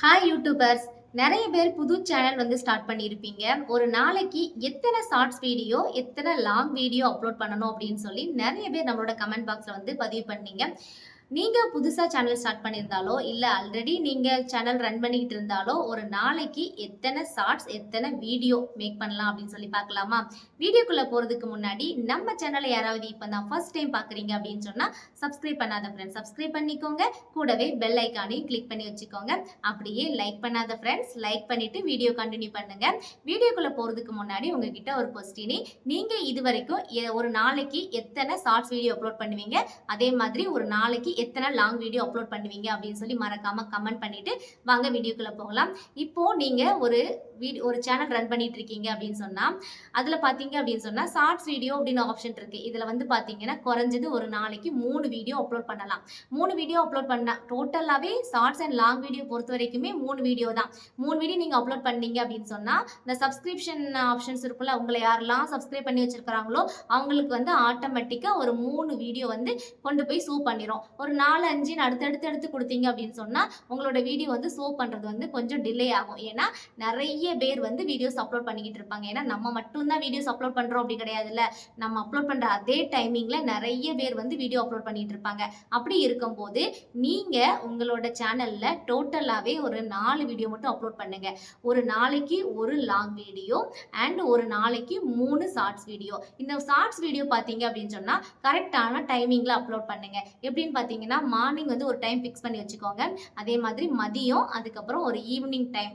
Hi YouTubers நிறைய பேர் புது சேனல் வந்து ஸ்டார்ட் பண்ணியிருப்பீங்க. ஒரு நாளைக்கு எத்தனை ஷார்ட்ஸ் வீடியோ எத்தனை லாங் வீடியோ அப்லோட் பண்ணணும் அப்படின்னு சொல்லி நிறைய பேர் நம்மளோட கமெண்ட் பாக்ஸில் வந்து பதிவு பண்ணீங்க. நீங்கள் புதுசாக சேனல் ஸ்டார்ட் பண்ணியிருந்தாலோ இல்லை ஆல்ரெடி நீங்கள் சேனல் ரன் பண்ணிக்கிட்டு இருந்தாலோ ஒரு நாளைக்கு எத்தனை ஷார்ட்ஸ் எத்தனை வீடியோ மேக் பண்ணலாம் அப்படின்னு சொல்லி பார்க்கலாமா? வீடியோக்குள்ளே போகிறதுக்கு முன்னாடி நம்ம சேனலை யாராவது இப்போ தான் ஃபர்ஸ்ட் டைம் பார்க்குறீங்க அப்படின்னு சொன்னால் சப்ஸ்கிரைப் பண்ணாத ஃப்ரெண்ட்ஸ் சப்ஸ்கிரைப் பண்ணிக்கோங்க. கூடவே பெல் ஐக்கானையும் கிளிக் பண்ணி வச்சுக்கோங்க. அப்படியே லைக் பண்ணாத ஃப்ரெண்ட்ஸ் லைக் பண்ணிவிட்டு வீடியோ கண்டினியூ பண்ணுங்கள் வீடியோக்குள்ளே போகிறதுக்கு முன்னாடி உங்ககிட்ட ஒரு கொஸ்டினி நீங்கள் இது வரைக்கும் ஒரு நாளைக்கு எத்தனை ஷார்ட்ஸ் வீடியோ அப்லோட் பண்ணுவீங்க? அதே மாதிரி ஒரு நாளைக்கு எத்தனை லாங் வீடியோ அப்லோட் பண்ணுவீங்க அப்படின்னு சொல்லி மறக்காம கமெண்ட் பண்ணிட்டு வாங்க வீடியோக்குள்ள போகலாம். இப்போ நீங்க ஒரு வீடியோ ஒரு சேனல் ரன் பண்ணிட்டு இருக்கீங்க அப்படின்னு சொன்னா அதுல பாத்தீங்க அப்படின்னு சொன்னா ஷார்ட்ஸ் வீடியோ அப்படின்னு ஆப்ஷன் இருக்கு. இதுல வந்து பாத்தீங்கன்னா குறைஞ்சது ஒரு நாளைக்கு மூணு வீடியோ அப்லோட் பண்ணலாம். மூணு வீடியோ அப்லோட் பண்ணால் டோட்டலாகவே ஷார்ட்ஸ் அண்ட் லாங் வீடியோ பொறுத்த வரைக்குமே மூணு வீடியோ தான். மூணு வீடியோ நீங்கள் அப்லோட் பண்ணீங்க அப்படின்னு சொன்னால் இந்த சப்ஸ்கிரிப்ஷன் ஆப்ஷன்ஸ் இருக்குல்ல உங்களை யாரெல்லாம் சப்ஸ்கிரைப் பண்ணி வச்சிருக்கிறாங்களோ அவங்களுக்கு வந்து ஆட்டோமேட்டிக்காக ஒரு மூணு வீடியோ வந்து கொண்டு போய் சூ பண்ணிடும் ஒரு நாலு அஞ்சுன்னு அடுத்தடுத்து எடுத்து கொடுத்தீங்க அப்படின்னு சொன்னால் உங்களோட வீடியோ வந்து ஷோ பண்ணுறது வந்து கொஞ்சம் டிலே ஆகும். ஏன்னா நிறைய பேர் வந்து வீடியோஸ் அப்லோட் பண்ணிக்கிட்டு இருப்பாங்க. ஏன்னா நம்ம மட்டும்தான் வீடியோஸ் அப்லோட் பண்ணுறோம் அப்படி கிடையாதுல்ல. நம்ம அப்லோட் பண்ணுற அதே டைமிங்கில் நிறைய பேர் வந்து வீடியோ அப்லோட் பண்ணிட்டு இருப்பாங்க. அப்படி இருக்கும்போது நீங்கள் உங்களோட சேனலில் டோட்டலாகவே ஒரு நாலு வீடியோ மட்டும் அப்லோட் பண்ணுங்க. ஒரு நாளைக்கு ஒரு லாங் வீடியோ அண்ட் ஒரு நாளைக்கு மூணு ஷார்ட்ஸ் வீடியோ இந்த ஷார்ட்ஸ் வீடியோ பார்த்தீங்க அப்படின்னு சொன்னால் கரெக்டான டைமிங்கில் அப்லோட் பண்ணுங்க. எப்படின்னு பார்த்தீங்கன்னா மார்னிங் வந்து ஒரு டைம் ஃபிக்ஸ் பண்ணி வச்சுக்கோங்க. அதே மாதிரி மதியம் அதுக்கப்புறம் ஒரு ஈவினிங் டைம்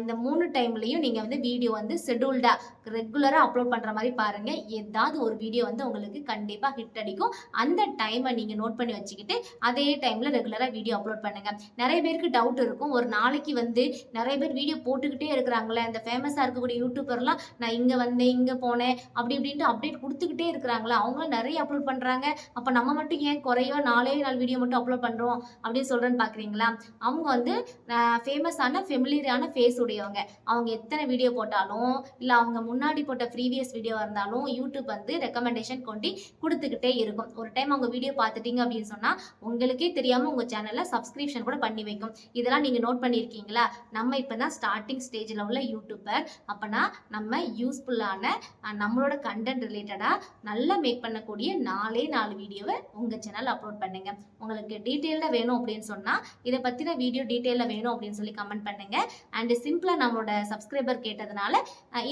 இந்த மூணு டைம்லையும் நீங்கள் வந்து வீடியோ வந்து ஷெடியூல்டாக ரெகுலராக அப்லோட் பண்ணுற மாதிரி பாருங்கள் ஏதாவது ஒரு வீடியோ வந்து உங்களுக்கு கண்டிப்பாக ஹிட் அடிக்கும். அந்த டைமை நீங்கள் நோட் பண்ணி வச்சுக்கிட்டு அதே டைமில் ரெகுலராக வீடியோ அப்லோட் பண்ணுங்கள் நிறைய பேருக்கு டவுட் இருக்கும். ஒரு நாளைக்கு வந்து நிறைய பேர் வீடியோ போட்டுக்கிட்டே இருக்கிறாங்களே அந்த ஃபேமஸாக இருக்கக்கூடிய யூடியூபர்லாம் நான் இங்கே வந்தேன் இங்கே போனேன் அப்படி இப்படின்ட்டு அப்டேட் கொடுத்துக்கிட்டே இருக்கிறாங்களா? அவங்களும் நிறைய அப்லோட் பண்ணுறாங்க அப்போ நம்ம மட்டும் ஏன் குறையோ நாளே நாள் வீடியோ மட்டும் அப்லோட் பண்ணுறோம் அப்படின்னு சொல்கிறேன்னு பார்க்குறீங்களா அவங்க வந்து ஃபேமஸான ஃபெமிலியரான ஃபேஸ் உடையவங்க. அவங்க எத்தனை வீடியோ போட்டாலும் இல்லை அவங்க முன்னாடி போட்ட ப்ரீவியஸ் வீடியோவாக இருந்தாலும் யூடியூப் வந்து ரெக்கமெண்டேஷன் கொண்டு கொடுத்துக்கிட்டே இருக்கும். ஒரு டைம் அவங்க வீடியோ பார்த்துட்டீங்க அப்படின்னு சொன்னால் உங்களுக்கே தெரியாமல் உங்கள் சேனலில் சப்ஸ்கிரிப்ஷன் கூட பண்ணி வைக்கும். இதெல்லாம் நீங்கள் நோட் பண்ணியிருக்கீங்களா நம்ம இப்போ தான் ஸ்டார்டிங் ஸ்டேஜில் உள்ள யூடியூபர் அப்போனா நம்ம யூஸ்ஃபுல்லான நம்மளோட கண்டென்ட் ரிலேட்டடாக நல்லா மேக் பண்ணக்கூடிய நாலே நாலு வீடியோவை உங்கள் சேனல் அப்லோட் பண்ணுங்கள் உங்களுக்கு டீட்டெயிலில் வேணும் அப்படின்னு சொன்னால் இதை பற்றின வீடியோ டீட்டெயிலில் வேணும் அப்படின்னு சொல்லி கமெண்ட் பண்ணுங்க. அண்ட் சிம்பிளாக நம்மளோட சப்ஸ்கிரைபர் கேட்டதுனால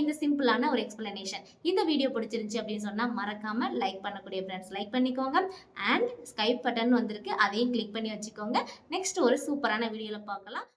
இந்த சிம்பிளான ஒரு எக்ஸ்பிளனேஷன் இந்த வீடியோ பிடிச்சிருந்துச்சி அப்படின்னு சொன்னால் மறக்காமல் லைக் பண்ணக்கூடிய ஃப்ரெண்ட்ஸ் லைக் பண்ணிக்கோங்க. அண்ட் ஸ்கைப் பட்டன் வந்திருக்கு அதையும் கிளிக் பண்ணி வச்சுக்கோங்க. நெக்ஸ்ட் ஒரு சூப்பரான வீடியோவில் பார்க்கலாம்.